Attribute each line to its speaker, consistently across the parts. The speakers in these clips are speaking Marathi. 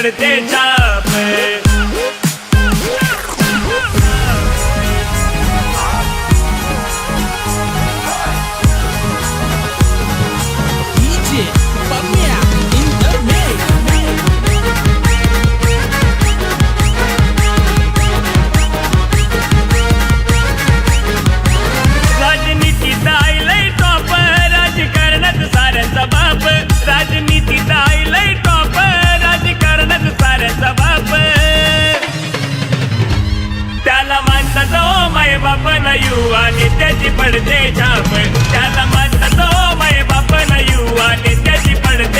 Speaker 1: चढ़ते जा बाप न युवा त्याची पडते छाप त्याला माझा तो माय बाप न युवा त्याची पडते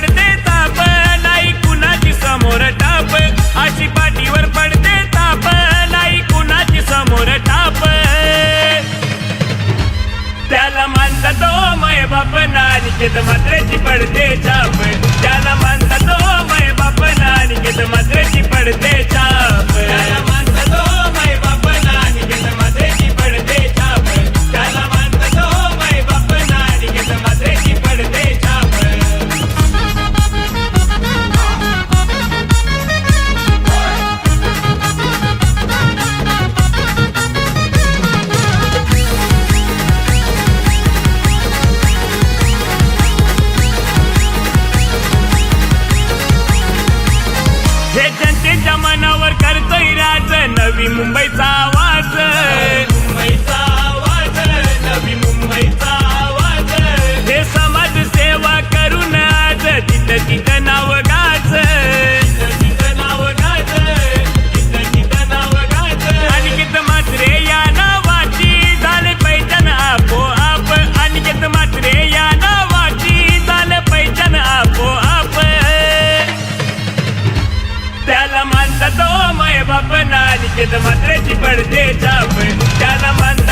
Speaker 1: निकेत मात्रेची पडते छाप त्याला मानतात बापना निकेत मात्रे हे जनतेच्या मनावर करतोय राज. नवी मुंबईचा मात्रेची पडते ताप त्याला मानता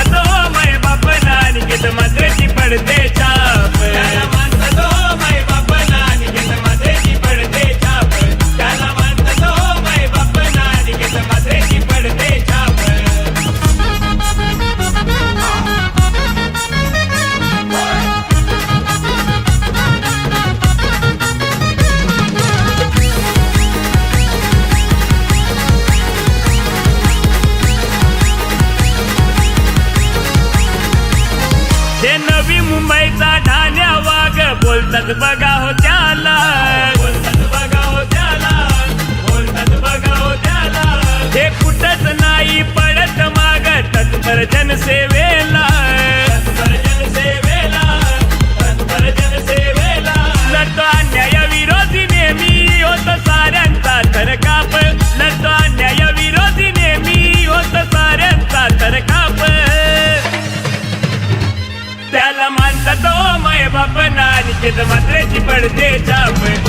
Speaker 1: बोलतात बघा हो त्याला. बोलतात बघा हो त्याला. बोलतात बघा हो त्याला. हे कुठंच नाही पडत माग. तत्पर जनसेवा கட்டிப்படுத்தே சாப்பு.